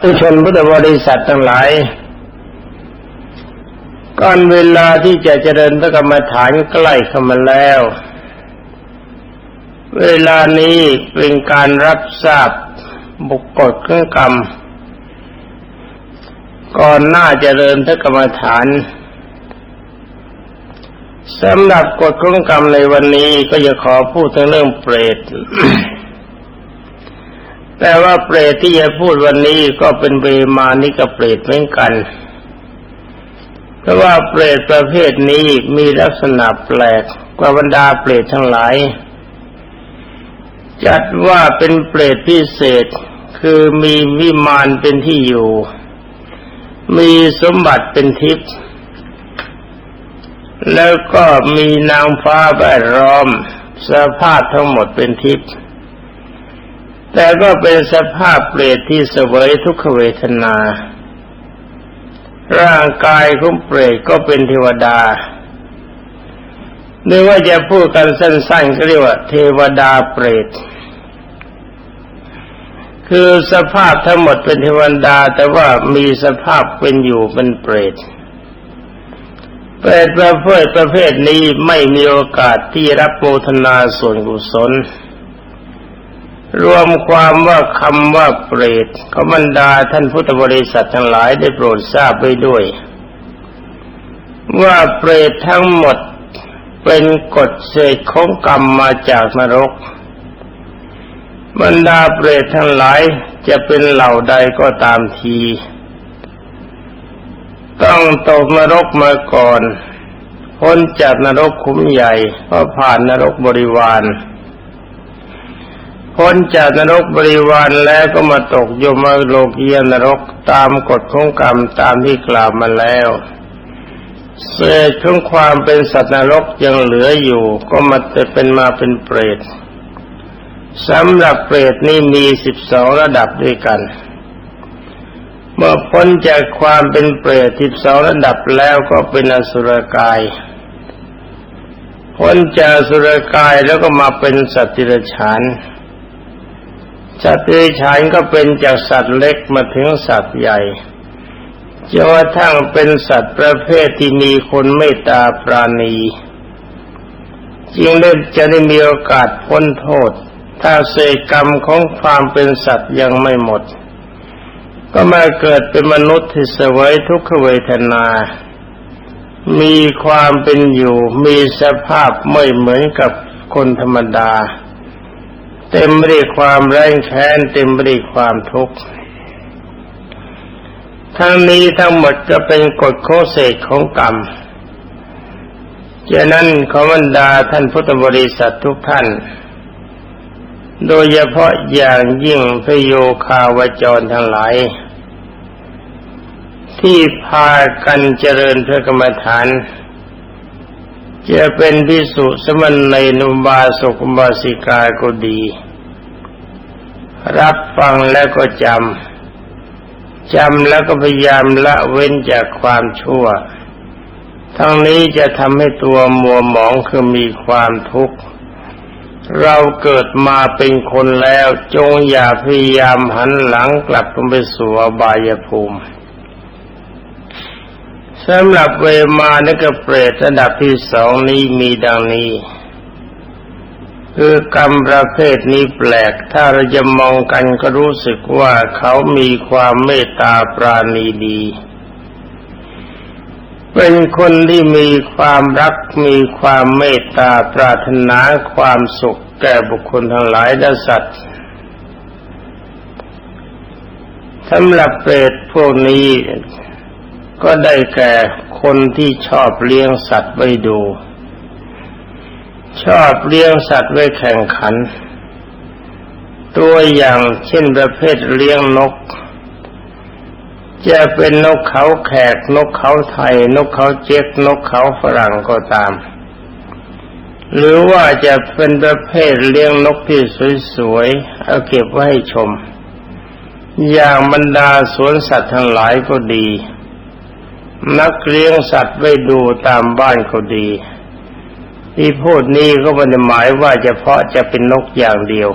ผู้ชนพุทธบริษัททั้งหลายก่อนเวลาที่จะเจริญพระกรรมฐานใกล้เข้ามาแล้ว เวลานี้เป็นการรับทราบบุกกฎเครื่องกรรม ก่อนหน้าเจริญพระกรรมฐานสำหรับกฎเครื่องกรรมในวันนี้ก็จะขอพูดถึงเรื่องเปรต แต่ว่าเปรตที่จะพูดวันนี้ก็เป็นเวมานิกเปรตเหมือนกัน เพราะว่าเปรตประเภทนี้มีลักษณะแปลกกว่าบรรดาเปรตทั้งหลาย จัดว่าเป็นเปรตพิเศษคือมีวิมานเป็นที่อยู่ มีสมบัติเป็นทิพย์แล้วก็มีนางฟ้าแวดล้อมสภาพทั้งหมดเป็นทิพย์ แต่ก็เป็นสภาพเปรตที่เสวยทุกขเวทนา ร่างกายของเปรตก็เป็นเทวดาหรือว่าจะพูดกันสั้นๆก็เรียกว่า เทวดาเปรต คือสภาพทั้งหมดเป็นเทวดา แต่ว่ามีสภาพเป็นอยู่เป็นเปรต เปรตประเภทประเภทนี้ไม่มีโอกาสที่รับโมทนาส่วนกุศล รวมความว่าคำว่าเปรตขบรรดาท่านพุทธบริษัททั้งหลายได้โปรดทราบไว้ด้วย ว่าเปรตทั้งหมดเป็นกฎเศษของกรรมมาจากนรก บรรดาเปรตทั้งหลายจะเป็นเหล่าใดก็ตามที ต้องตกนรกมาก่อนพ้นจากนรกคุ้มใหญ่ก็ผ่านนรกบริวาร พ้นจากนรกบริวารแล้วก็มาตกโยมโลกียนรกตามกฎของกรรมตามที่กล่าวมาแล้วเศษของความเป็นสัตว์นรกยังเหลืออยู่ ก็มาจะเป็นมาเป็นเปรตสำหรับเปรตนี่มีสิบสองระดับด้วยกัน เมื่อพ้นจากความเป็นเปรตสิบสองระดับแล้วก็เป็นอสุรกาย พ้นจากสุรกายแล้วก็มาเป็นสัตว์ติรฉาน สัตว์เดรัจฉานก็เป็นจากสัตว์เล็กมาถึงสัตว์ใหญ่จนกระทั่งเป็นสัตว์ประเภทที่มีคนเมตตาปราณีจึงได้จะได้มีโอกาสพ้นโทษ ถ้าเศษกรรมของความเป็นสัตว์ยังไม่หมด ก็มาเกิดเป็นมนุษย์ที่เสวยทุกขเวทนา มีความเป็นอยู่ มีสภาพไม่เหมือนกับคนธรรมดา เต็มไปด้วยความแรงแค้นเต็มไปด้วยความทุกข์ทั้งนี้ทั้งหมดก็เป็นกฎโคเศษของกรรมฉะนั้นขอบรรดาท่านพุทธบริษัททุกท่าน โดยเฉพาะอย่างยิ่งพระโยคาวจรทั้งหลาย ที่พากันเจริญพระกรรมฐาน จะเป็นพิสุสมันในนุบาสุกบาสิกาก็ดี รับฟังแล้วก็จำจำแล้วก็พยายามละเว้นจากความชั่ว ทั้งนี้จะทำให้ตัวมัวหมองคือมีความทุกข์ เราเกิดมาเป็นคนแล้วจงอย่าพยายามหันหลังกลับไปสู่อบายภูมิสำหรับเวมานกเปรตระดับที่สองนี้มีดังนี้ คือกรรมประเภทนี้แปลก ถ้าเราจะมองกันก็รู้สึกว่าเขามีความเมตตาปราณีดี เป็นคนที่มีความรักมีความเมตตาปรารถนาความสุขแก่บุคคลทั้งหลายและสัตว์สำหรับเปรตพวกนี้ก็ได้แก่คนที่ชอบเลี้ยงสัตว์ไว้ดู ชอบเลี้ยงสัตว์ไว้แข่งขัน ตัวอย่างเช่นประเภทเลี้ยงนก จะเป็นนกเขาแขก นกเขาไทย นกเขาเจ๊กนกเขาฝรั่งก็ตาม หรือว่าจะเป็นประเภทเลี้ยงนกที่สวยๆเอาเก็บไว้ให้ชม อย่างบรรดาสวนสัตว์ทั้งหลายก็ดี นักเลี้ยงสัตว์ไว้ดูตามบ้านก็ดี ที่พูดนี้ก็ไม่ได้หมายว่าเฉพาะจะเป็นนกอย่างเดียว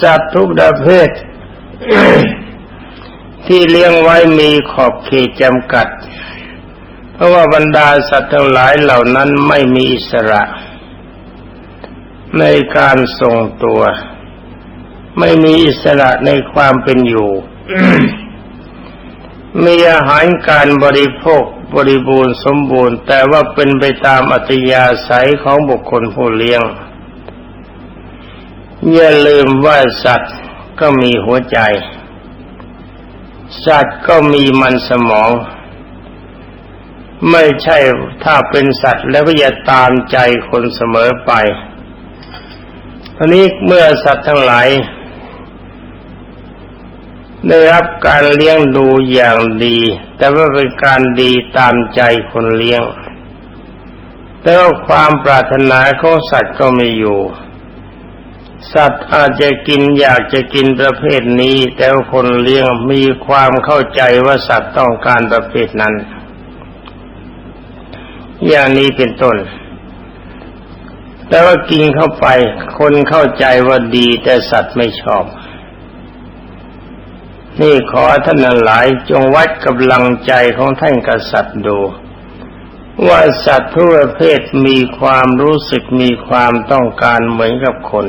สัตว์ทุกประเภท ที่เลี้ยงไว้มีขอบเขตจำกัด เพราะว่าบรรดาสัตว์ทั้งหลายเหล่านั้นไม่มีอิสระ ในการทรงตัว ไม่มีอิสระในความเป็นอยู่ มีอาหารการบริโภค บริบูรณ์สมบูรณ์ แต่ว่าเป็นไปตามอัตยาศัยของบุคคลผู้เลี้ยง อย่าลืมว่าสัตว์ก็มีหัวใจ สัตว์ก็มีมันสมอง ไม่ใช่ถ้าเป็นสัตว์แล้วก็อย่าตามใจคนเสมอไปทีนี้เมื่อสัตว์ทั้งหลาย ได้รับการเลี้ยงดูอย่างดี แต่ว่าเป็นการดีตามใจคนเลี้ยง แต่ว่าความปรารถนาของสัตว์ก็ไม่อยู่ สัตว์อาจจะกินอยากจะกินประเภทนี้ แต่ว่าคนเลี้ยงมีความเข้าใจว่าสัตว์ต้องการประเภทนั้น อย่างนี้เป็นต้น แต่ว่ากินเข้าไป คนเข้าใจว่าดีแต่สัตว์ไม่ชอบ นี่ขอท่านหลายจงวัดกำลังใจของท่านกษัตริย์ดู ว่าสัตว์ทุกประเภทมีความรู้สึกมีความต้องการเหมือนกับคน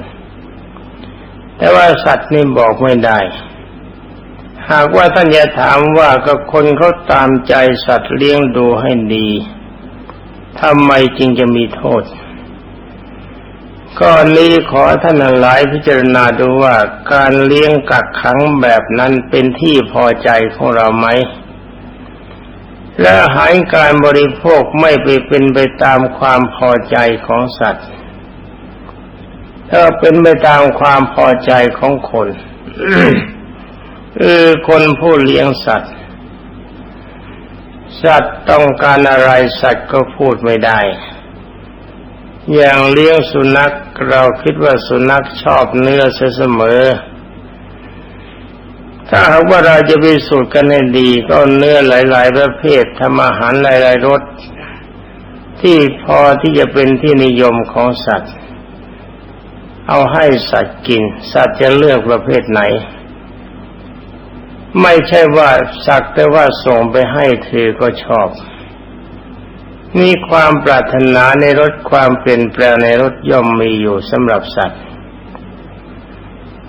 แต่ว่าสัตว์นี่บอกไม่ได้ หากว่าท่านจะถามว่าก็คนเขาตามใจสัตว์เลี้ยงดูให้ดีทำไมจึงจะมีโทษ ก็นี้ขอท่านหลายพิจารณาดูว่าการเลี้ยงกักขังแบบนั้นเป็นที่พอใจของเราไหม และหายการบริโภคไม่ไปเป็นไปตามความพอใจของสัตว์ ถ้าเป็นไปตามความพอใจของคนคือคนผู้เลี้ยงสัตว์ สัตว์ต้องการอะไรสัตว์ก็พูดไม่ได้ อย่างเลี้ยงสุนัขเราคิดว่าสุนัขชอบเนื้อเสมอ ถ้าหากว่าเราจะไปสูตรกันให้ดีก็เนื้อหลาย ๆ ประเภททำอาหารหลาย ๆรสที่พอที่จะเป็นที่นิยมของสัตว์ เอาให้สัตว์กิน สัตว์จะเลือกประเภทไหน ไม่ใช่ว่าสักแต่ว่าส่งไปให้เธอก็ชอบ มีความปรารถนาในรถความเปลี่ยนแปลงในรถย่อมมีอยู่สำหรับสัตว์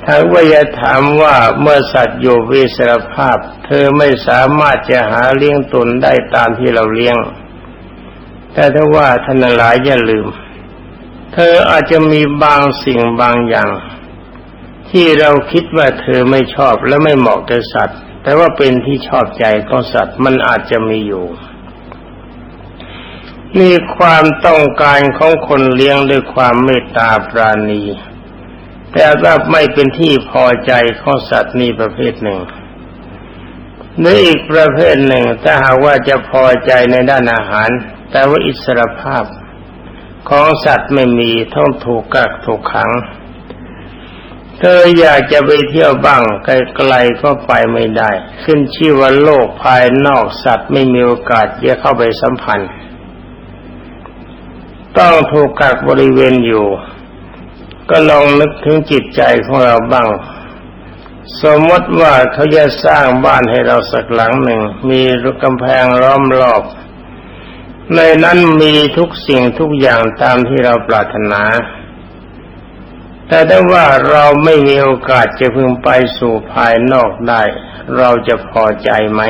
ถ้าว่าจะถามว่าเมื่อสัตว์อยู่วิสรภาพ เธอไม่สามารถจะหาเลี้ยงตนได้ตามที่เราเลี้ยง แต่ถ้าว่าท่านหลายอย่าลืม เธออาจจะมีบางสิ่งบางอย่าง ที่เราคิดว่าเธอไม่ชอบและไม่เหมาะกับสัตว์ แต่ว่าเป็นที่ชอบใจของสัตว์มันอาจจะมีอยู่ มีความต้องการของคนเลี้ยงด้วยความเมตตาปราณี แต่ว่าไม่เป็นที่พอใจของสัตว์นี่ประเภทหนึ่งหรืออีกประเภทหนึ่งถ้าหากว่าจะพอใจในด้านอาหาร แต่ว่าอิสรภาพของสัตว์ไม่มีต้องถูกกักถูกขัง เธออยากจะไปเที่ยวบ้างไกลๆก็ไปไม่ได้ ขึ้นชื่อว่าโลกภายนอกสัตว์ไม่มีโอกาสจะเข้าไปสัมพันธ์ ต้องถูกกักบริเวณอยู่ ก็ลองนึกถึงจิตใจของเราบ้าง สมมติว่าเขาจะสร้างบ้านให้เราสักหลังหนึ่ง มีรูกำแพงล้อมรอบ ในนั้นมีทุกสิ่งทุกอย่างตามที่เราปรารถนา แต่ถ้าว่าเราไม่มีโอกาสจะพึงไปสู่ภายนอกได้ เราจะพอใจไหม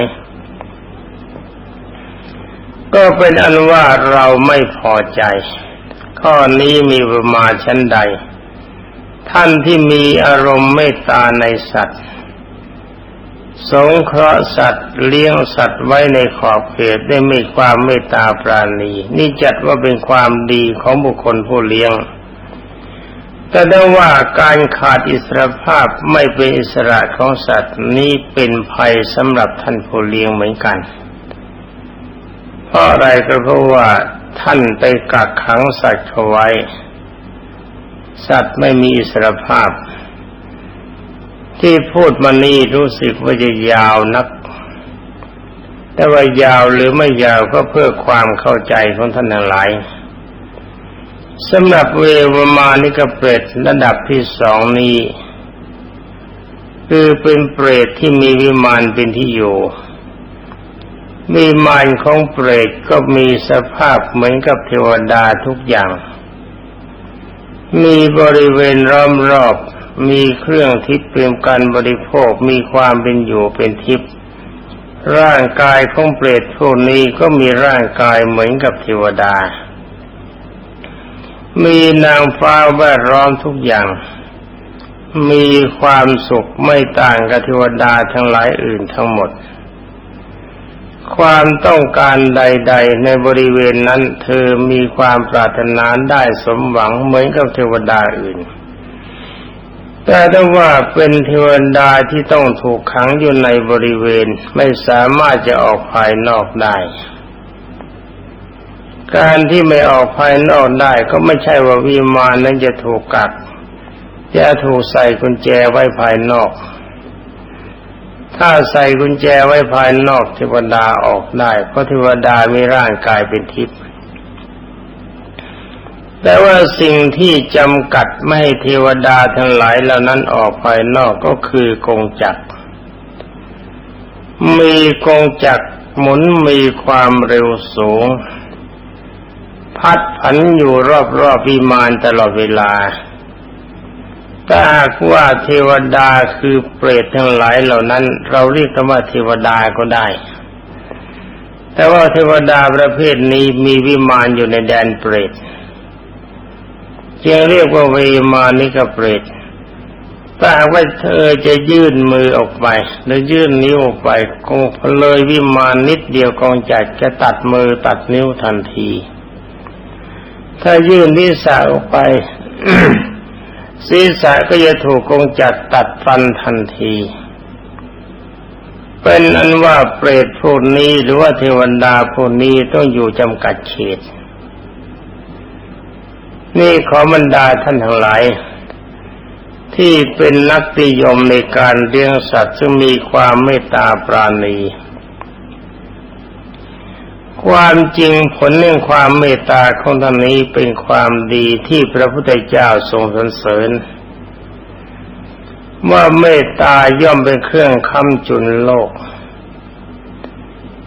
ก็เป็นอันว่าเราไม่พอใจ ข้อนี้มีประมาชั้นใด ท่านที่มีอารมณ์เมตตาในสัตว์ สงเคราะห์สัตว์เลี้ยงสัตว์ไว้ในขอบเขตได้มีความเมตตาปราณี นี่จัดว่าเป็นความดีของบุคคลผู้เลี้ยง แต่ได้ว่าการขาดอิสรภาพไม่เป็นอิสระของสัตว์นี้เป็นภัยสำหรับท่านผู้เลี้ยงเหมือนกัน ราะอะไรก็เพราะว่าท่านไปกักขังสัตว์เขาไว้ สัตว์ไม่มีอิสรภาพ ที่พูดมานี้รู้สึกว่าจะยาวนัก แต่ว่ายาวหรือไม่ยาวก็เพื่อความเข้าใจของท่านทั้งหลายสำหรับเววมานิกเปรตระดับที่สองนี้ คือเป็นเปรตที่มีวิมานเป็นที่อยู่ วิมานของเปรตก็มีสภาพเหมือนกับเทวดาทุกอย่าง มีบริเวณล้อมรอบ มีเครื่องทิพย์เป็นการบริโภค มีความเป็นอยู่เป็นทิพย์ ร่างกายของเปรตพวกนี้ก็มีร่างกายเหมือนกับเทวดา มีนางฟ้าแวดล้อมทุกอย่าง มีความสุขไม่ต่างกับเทวดาทั้งหลายอื่นทั้งหมด ความต้องการใด ๆ ในบริเวณนั้น เธอมีความปรารถนาได้สมหวังเหมือนกับเทวดาอื่น แต่ถ้าว่าเป็นเทวดาที่ต้องถูกขังอยู่ในบริเวณไม่สามารถจะออกภายนอกได้ การที่ไม่ออกภายนอกได้ก็ไม่ใช่ว่าวิมานนั้นจะถูกกักจะถูกใส่กุญแจไว้ภายนอก ถ้าใส่กุญแจไว้ภายนอกเทวดาออกได้ เพราะเทวดามีร่างกายเป็นทิพย์แต่ว่าสิ่งที่จำกัดไม่ให้เทวดาทั้งหลายเหล่านั้นออกภายนอกก็คือกงจักร มีกงจักรหมุนมีความเร็วสูง พัดผันอยู่รอบๆวิมานตลอดเวลา ถ้าหากว่าเทวดาคือเปรตทั้งหลายเหล่านั้น เราเรียกกันว่าเทวดาก็ได้ แต่ว่าเทวดาประเภทนี้มีวิมานอยู่ในแดนเปรตจึงเรียกว่าเวมานิกเปรตถ้าหากว่าเธอจะยื่นมือออกไปหรือยื่นนิ้วออกไปคงเลยวิมานนิดเดียวกองจัดจะตัดมือตัดนิ้วทันที ถ้ายื่นนิสาออกไป ศีรษะก็จะถูกกงจัดตัดฟันทันที เป็นอันว่าเปรตพวกนี้หรือว่าเทวดาพวกนี้ต้องอยู่จำกัดเขต นี่ขอบรรดาท่านทั้งหลาย ที่เป็นนักติยมในการเลี้ยงสัตว์ซึ่งมีความเมตตาปราณี ความจริงผลเรื่องความเมตตาของท่านนี้เป็นความดีที่พระพุทธเจ้าทรงสรรเสริญ ว่าเมตตาย่อมเป็นเครื่องค้ำจุนโลก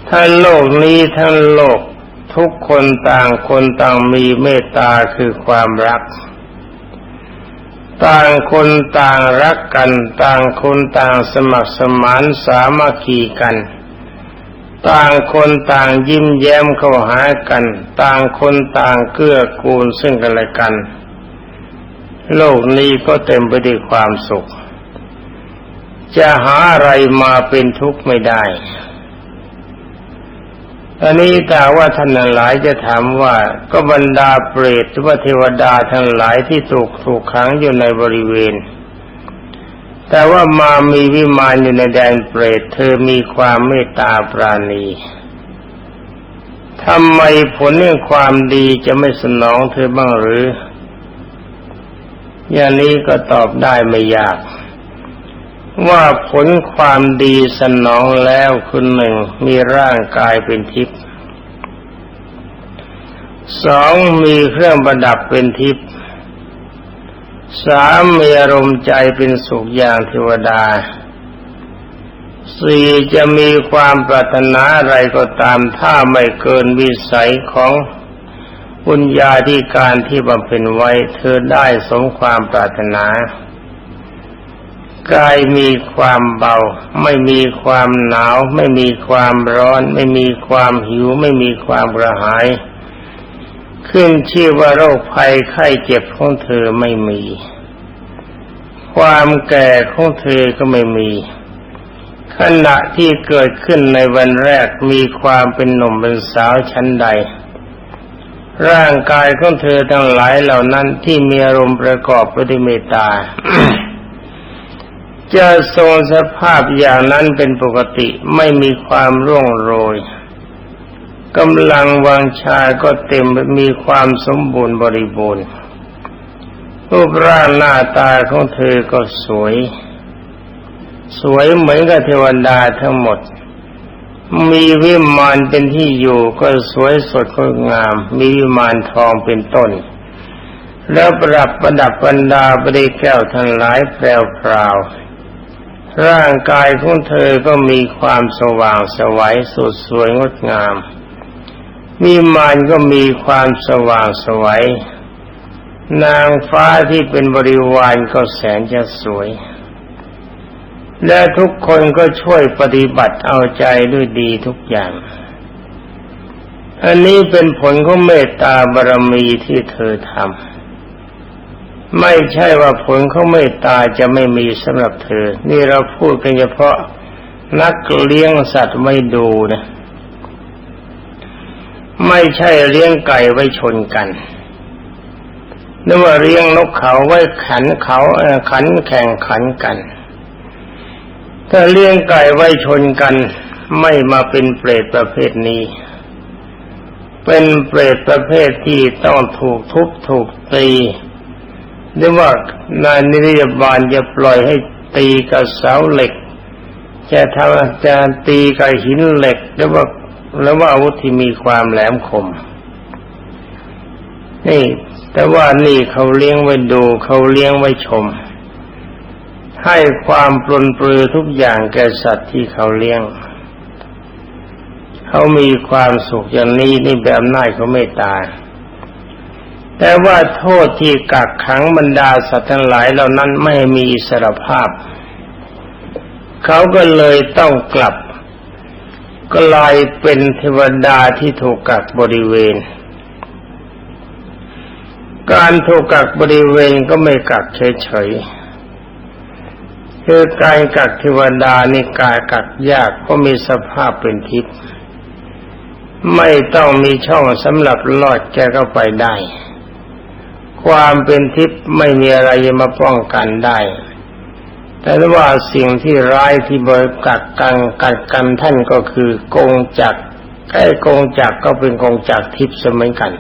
ถ้าโลกนี้ทั้งโลกทุกคนต่างคนต่างมีเมตตาคือความรัก ต่างคนต่างรักกัน ต่างคนต่างสมัครสมานสามัคคีกัน ต่างคนต่างยิ้มแย้มเข้าหากัน ต่างคนต่างเกื้อกูลซึ่งกันและกัน โลกนี้ก็เต็มไปด้วยความสุข จะหาอะไรมาเป็นทุกข์ไม่ได้อันนี้แต่ว่าท่านหลายจะถามว่าก็บรรดาเปรตหรือว่าเทวดาทั้งหลายที่ถูกถูกขังอยู่ในบริเวณ แต่ว่ามามีวิมานอยู่ในแดนเปรต เธอมีความเมตตาปราณีทำไมผลเรื่องความดีจะไม่สนองเธอบ้างหรือ อย่างนี้ก็ตอบได้ไม่ยาก ว่าผลความดีสนองแล้วคุณหนึ่งมีร่างกายเป็นทิพย์สองมีเครื่องประดับเป็นทิพย์ สามมีอารมณ์ใจเป็นสุขอย่างเทวดาสี่จะมีความปรารถนาอะไรก็ตามถ้าไม่เกินวิสัยของบุญญาธิการที่บำเพ็ญไว้เธอได้สมความปรารถนากายมีความเบา ไม่มีความหนาว ไม่มีความร้อน ไม่มีความหิว ไม่มีความกระหาย ขึ้นชื่อว่าโรคภัยไข้เจ็บของเธอไม่มี ความแก่ของเธอก็ไม่มี ขณะที่เกิดขึ้นในวันแรกมีความเป็นหนุ่มเป็นสาวชั้นใด ร่างกายของเธอทั้งหลายเหล่านั้นที่มีอารมณ์ประกอบไปด้วยเมตตาจะทรงสภาพอย่างนั้นเป็นปกติไม่มีความร่วงโรย กำลังวังชาก็เต็มมีความสมบูรณ์บริบูรณ์ รูปร่างหน้าตาของเธอก็สวย สวยเหมือนกับเทวดาทั้งหมด มีวิมานเป็นที่อยู่ก็สวยสดงดงาม มีวิมานทองเป็นต้น แล้วประดับประดับบรรดาบริแก้วทั้งหลายแปรวพราวร่างกายของเธอก็มีความสว่างสวัยสดสวยงดงาม มีมานก็มีความสว่างสวัยนางฟ้าที่เป็นบริวารก็แสนจะสวย และทุกคนก็ช่วยปฏิบัติเอาใจด้วยดีทุกอย่าง อันนี้เป็นผลของเมตตาบารมีที่เธอทำไม่ใช่ว่าผลของเมตตาจะไม่มีสำหรับเธอ นี่เราพูดกันเฉพาะนักเลี้ยงสัตว์ไม่ดูนะ ไม่ใช่เลี้ยงไก่ไว้ชนกันนึกว่าเลี้ยงนกเขาไว้ขันเขาขันแข่งขันกัน ถ้าเลี้ยงไก่ไว้ชนกัน ไม่มาเป็นเปรตประเภทนี้ เป็นเปรตประเภทที่ต้องถูกทุบถูกตีหรือว่านายนิรยาบาลจะปล่อยให้ตีกับเสาเหล็ก จะทำจะตีกับหินเหล็กหรือว่า แล้วว่าอาวุธที่มีความแหลมคม นี่ แต่ว่านี่เขาเลี้ยงไว้ดู เขาเลี้ยงไว้ชม ให้ความปลนปลือทุกอย่างแก่สัตว์ที่เขาเลี้ยง เขามีความสุขอย่างนี้นี่แบบน่ายเขาไม่ตายแต่ว่าโทษที่กักขังบรรดาสัตว์ทั้งหลายเหล่านั้นไม่มีอิสรภาพ เขาก็เลยต้องกลับ กลายเป็นเทวดาที่ถูกกักบริเวณ การถูกกักบริเวณก็ไม่กักเฉยๆคือการกักเทวดานี่กายกักยากก็มีสภาพเป็นทิพย์ไม่ต้องมีช่องสำหรับลอดแกเข้าไปได้ ความเป็นทิพย์ไม่มีอะไรมาป้องกันได้ แต่ว่าสิ่งที่ร้ายที่บริกักกังกัดกันท่านก็คือกงจักไอ้กงจักก็เป็นกงจักทิพย์เสมอกัน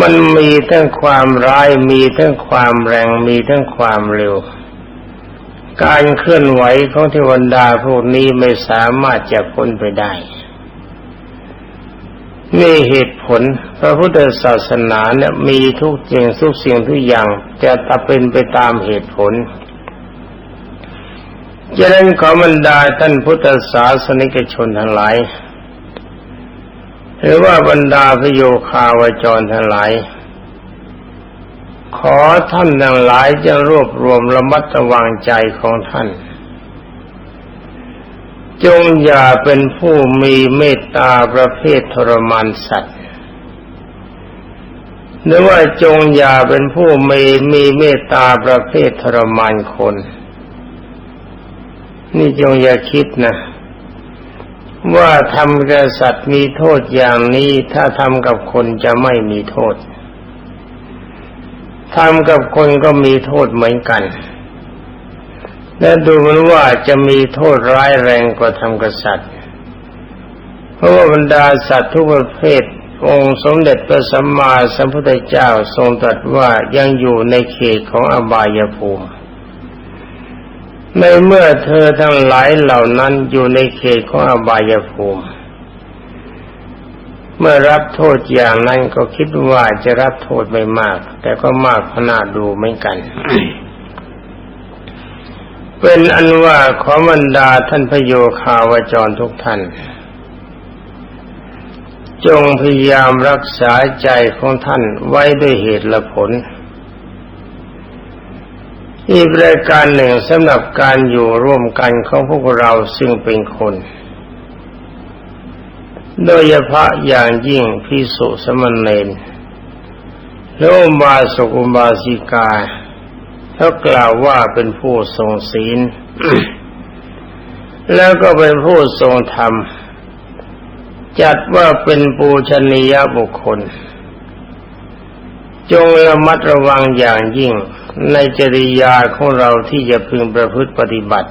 มันมีทั้งความร้ายมีทั้งความแรงมีทั้งความเร็ว การเคลื่อนไหวของเทวดาพวกนี้ไม่สามารถจะพ้นไปได้นี่เหตุผลพระพุทธศาสนาเนี่ยมีทุกสิ่งทุกสิ่งทุกอย่างจะตัดเป็นไปตามเหตุผล จะนั้นขอบรรดาท่านพุทธศาสนิกชนทั้งหลาย หรือว่าบรรดาพโยคาวจรทั้งหลาย ขอท่านทั้งหลายจะรวบรวมระมัดระวังใจของท่าน จงอย่าเป็นผู้มีเมตตาประเภททรมานสัตว์หรือว่าจงอย่าเป็นผู้มีมีเมตตาประเภททรมานคน นี่จงอย่าคิดนะ ว่าทำกับสัตว์มีโทษอย่างนี้ ถ้าทำกับคนจะไม่มีโทษทำกับคนก็มีโทษเหมือนกัน และดูเหมือนว่าจะมีโทษร้ายแรงกว่าทำกับสัตว์เพราะว่าบรรดาสัตว์ทุกประเภทองค์สมเด็จพระสัมมาสัมพุทธเจ้าทรงตรัสว่ายังอยู่ในเขตของอบายภูมิ ในเมื่อเธอทั้งหลายเหล่านั้นอยู่ในเขตของอบายภูมิ เมื่อรับโทษอย่างนั้นก็คิดว่าจะรับโทษไม่มาก แต่ก็มากขนาดดูเหมือนกัน เป็นอันว่าขอบรรดาท่านพโยคาวจรทุกท่าน จงพยายามรักษาใจของท่านไว้ด้วยเหตุและผล อีกรายการหนึ่งสำหรับการอยู่ร่วมกันของพวกเราซึ่งเป็นคน โดยเฉพาะอย่างยิ่งพิสุสมณเณรและอุบาสกุบาสิกาเขากล่าวว่าเป็นผู้ทรงศีล แล้วก็เป็นผู้ทรงธรรม จัดว่าเป็นปูชนียบุคคล จงระมัดระวังอย่างยิ่ง ในจริยาของเราที่จะพึงประพฤติปฏิบัติ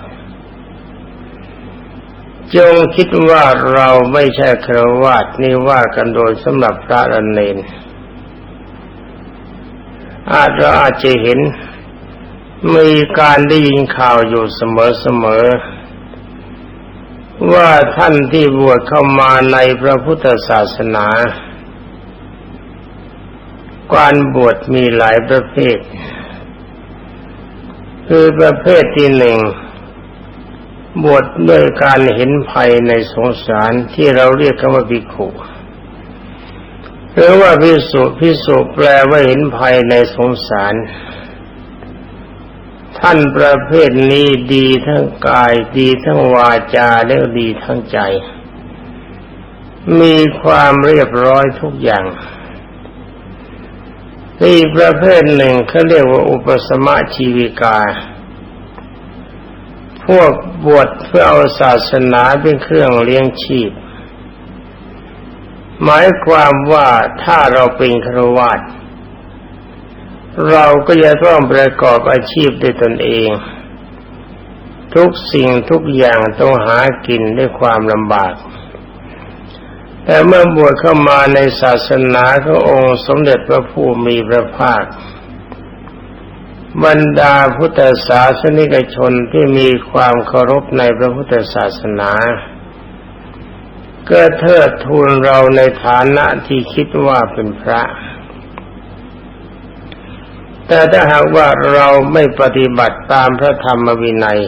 จงคิดว่าเราไม่ใช่ครวาสนี่ว่ากันโดยสำหรับพระอเนนอาจเราอาจจะเห็นมีการได้ยินข่าวอยู่เสมอๆว่าท่านที่บวชเข้ามาในพระพุทธศาสนาการบวชมีหลายประเภท คือประเภทที่หนึ่งบวชด้วยการเห็นภัยในสงสารที่เราเรียกกันว่าภิกขุหรือว่าพิสุพิสุแปลว่าเห็นภัยในสงสาร ท่านประเภทนี้ดีทั้งกายดีทั้งวาจาและดีทั้งใจ มีความเรียบร้อยทุกอย่าง อีกประเภทหนึ่งเขาเรียกว่าอุปสมะชีวิกา พวกบวชเพื่อเอาศาสนาเป็นเครื่องเลี้ยงชีพ หมายความว่าถ้าเราเป็นครวาตเราก็จะต้องประกอบอาชีพด้วยตนเอง ทุกสิ่งทุกอย่างต้องหากินด้วยความลำบาก แต่เมื่อบวชเข้ามาในศาสนาขององค์สมเด็จพระผู้มีพระภาค บรรดาพุทธศาสนิกชนที่มีความเคารพในพระพุทธศาสนาก็เทิดทูนเราในฐานะที่คิดว่าเป็นพระ แต่ถ้าหากว่าเราไม่ปฏิบัติตามพระธรรมวินัย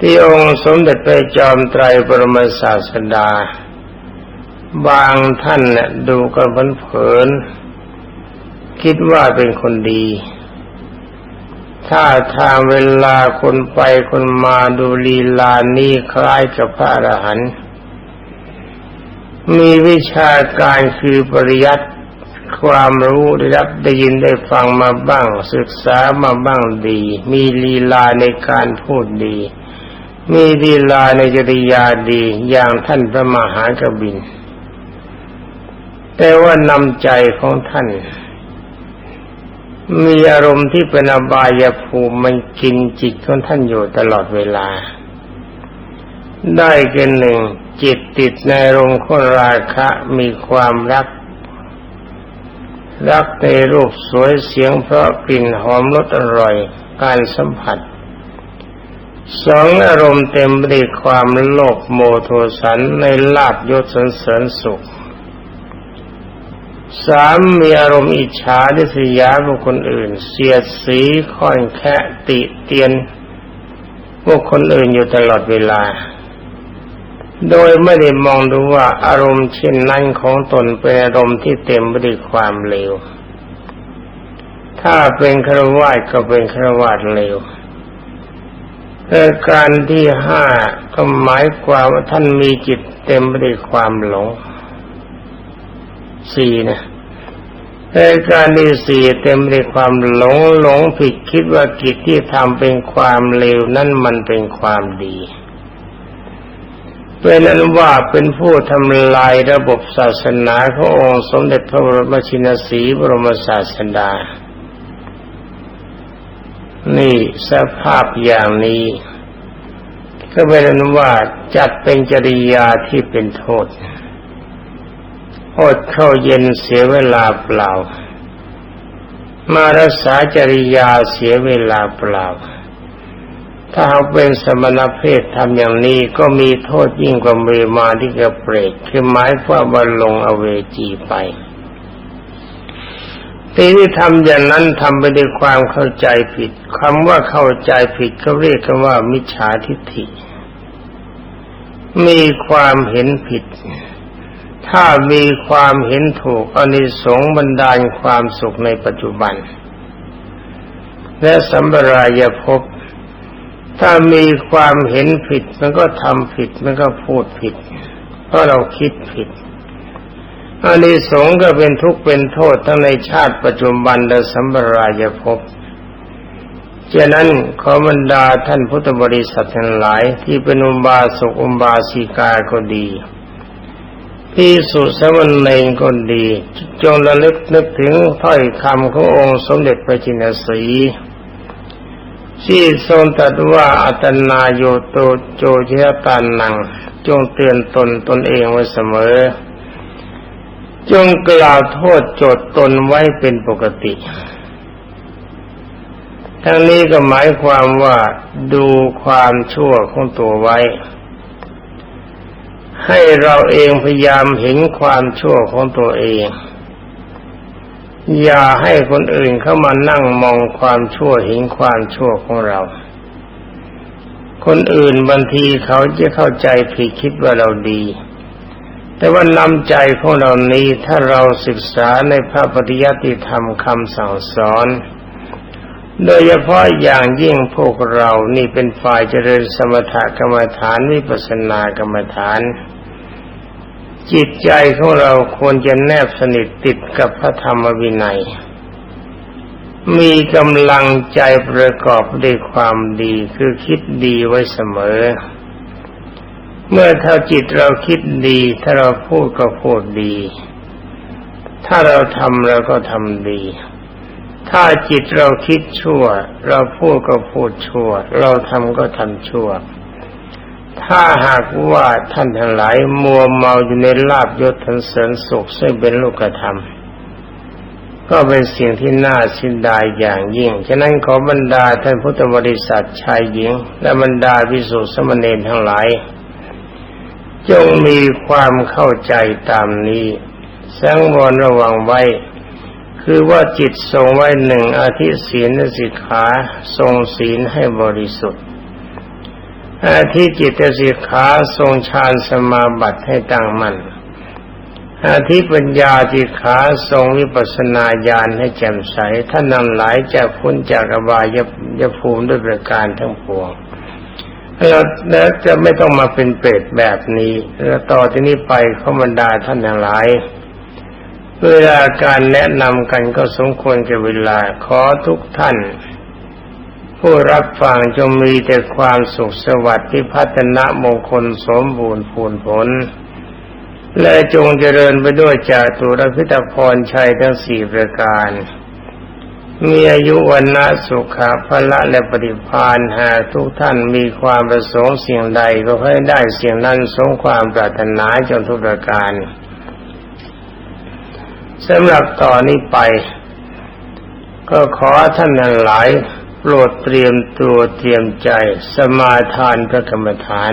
ที่องค์สมเด็จพระจอมไตรบรมศาสดา บางท่านเนี่ยดูกันเผินๆคิดว่าเป็นคนดี ถ้าทางเวลาคนไปคนมาดูลีลานี้คล้ายกับพระอรหันต์มีวิชาการคือปริยัติความรู้ได้รับได้ยินได้ฟังมาบ้าง ศึกษามาบ้างดี มีลีลาในการพูดดี มีลีลาในจริยาดีอย่างท่านพระมหากบิน แต่ว่านำใจของท่าน มีอารมณ์ที่เป็นอบายภูมิมันกินจิตของท่านอยู่ตลอดเวลา ได้กันหนึ่งจิตติดในอารมณ์คนราคะมีความรัก รักในรูปสวยเสียงเพราะกลิ่นหอมรสอร่อยการสัมผัสสองอารมณ์เต็มไปด้วยความโลภโมโทสันในลาบยศสนเสริญสุข สามมีอารมณ์อิจฉาดิสยาบุคคลอื่น เสียดสีค่อนแค่ติเตียนบุคคลอื่นอยู่ตลอดเวลา โดยไม่ได้มองดูว่าอารมณ์เช่นนั้นของตนเป็นอารมณ์ที่เต็มไปด้วยความเลว ถ้าเป็นครวาก็เป็นครวาเลวแต่การที่ห้าก็หมายความว่าท่านมีจิตเต็มไปด้วยความหลง สี่นะรายการที่สี่เต็มด้วยความหลงหลงผิดคิดว่ากิจที่ทำเป็นความเลวนั่นมันเป็นความดีเป็นนั้นว่าเป็นผู้ทำลายระบบศาสนาขององค์สมเด็จพระบรมชินสีบรมศาสดา นี่สภาพอย่างนี้ ก็เป็นนั้นว่าจัดเป็นจริยาที่เป็นโทษ อดเข้าเย็นเสียเวลาเปล่า มารักษาจริยาเสียเวลาเปล่า ถ้าเขาเป็นสมณเพศทำอย่างนี้ก็มีโทษยิ่งกว่าเมมาที่กระเปรตคือหมายความว่าลงอเวจีไปทีที่ทำอย่างนั้นทำไปด้วยความเข้าใจผิดคำว่าเข้าใจผิดเขาเรียกกันว่ามิจฉาทิฏฐิ มีความเห็นผิด ถ้ามีความเห็นถูกอนิสงส์บรรดาลความสุขในปัจจุบัน และสัมปรายภพถ้ามีความเห็นผิดมันก็ทำผิดมันก็พูดผิด เพราะเราคิดผิดอานิสงส์ก็เป็นทุกข์เป็นโทษทั้งในชาติปัจจุบันและสัมปรายภพฉะนั้นขอบรรดาท่านพุทธบริษัททั้งหลายที่เป็นอุบาสกอุบาสิกาก็ดี พิสุสมณเณรคนดี จงระลึกนึกถึงถ้อยคำขององค์สมเด็จพระจินสีที่ทรงตรัสว่าอัตนาโยโตโจเชตานัง จงเตือนตนตนเองไว้เสมอ จงกล่าวโทษโจดตนไว้เป็นปกติ ทั้งนี้ก็หมายความว่าดูความชั่วของตัวไว้ ให้เราเองพยายามเห็นความชั่วของตัวเอง อย่าให้คนอื่นเข้ามานั่งมองความชั่วเห็นความชั่วของเรา คนอื่นบางทีเขาจะเข้าใจผิดคิดว่าเราดี แต่ว่านำใจของเรานี้ถ้าเราศึกษาในพระปฏิยติธรรมคำสั่งสอนโดยเฉพาะอย่างยิ่งพวกเรานี่เป็นฝ่ายเจริญสมถกรรมฐานวิปัสสนากรรมฐาน จิตใจของเราควรจะแนบสนิทติดกับพระธรรมวินัย มีกำลังใจประกอบด้วยความดีคือคิดดีไว้เสมอ เมื่อถ้าจิตเราคิดดี ถ้าเราพูดก็พูดดี ถ้าเราทำเราก็ทำดี ถ้าจิตเราคิดชั่ว เราพูดก็พูดชั่ว เราทำก็ทำชั่ว ถ้าหากว่าท่านทั้งหลายมัวเมาอยู่ในลาบยศทันเสริญสุขซึ่งเป็นลูกธรรม ก็เป็นสิ่งที่น่าสินดายอย่างยิ่ง ฉะนั้นขอบรรดาท่านพุทธบริษัทชายหญิง และบรรดาพิสุสมณีทั้งหลายจงมีความเข้าใจตามนี้สังวรระวังไว้ คือว่าจิตทรงไว้หนึ่งอาทิศีลสิกขาทรงศีลให้บริสุทธิ์ ทิจิตสิกขาทรงฌานสมาบัติให้ตั้งมั่นอาทิปัญญาที่ขาทรงวิปัสนาญาณให้แจ่มใสท่านนำหลายจากพ้นจากอบายยภูมิด้วยประการทั้งปวงเราแล้วจะไม่ต้องมาเป็นเปรตแบบนี้ แล้วต่อที่นี้ไปขบรรดาท่านทั้งหลาย เวลาการแนะนำกันก็สมควรกับเวลาขอทุกท่าน ผู้รับฟังจงมีแต่ความสุขสวัสดิ์ที่พัฒนามงคลสมบูรณ์ผลผล และจงเจริญไปด้วยจาตุรพิตพรชัยทั้งสี่ประการ มีอายุวันนะสุขะพละและปฏิพานหากทุกท่านมีความประสงค์สิ่งใดก็ให้ได้สิ่งนั้นสงความปรารถนาจนทุกประการสำหรับต่อนนี้ไป ก็ขอท่านนั้นหลาย โปรดเตรียมตัวเตรียมใจสมาทานพระกรรมฐานาน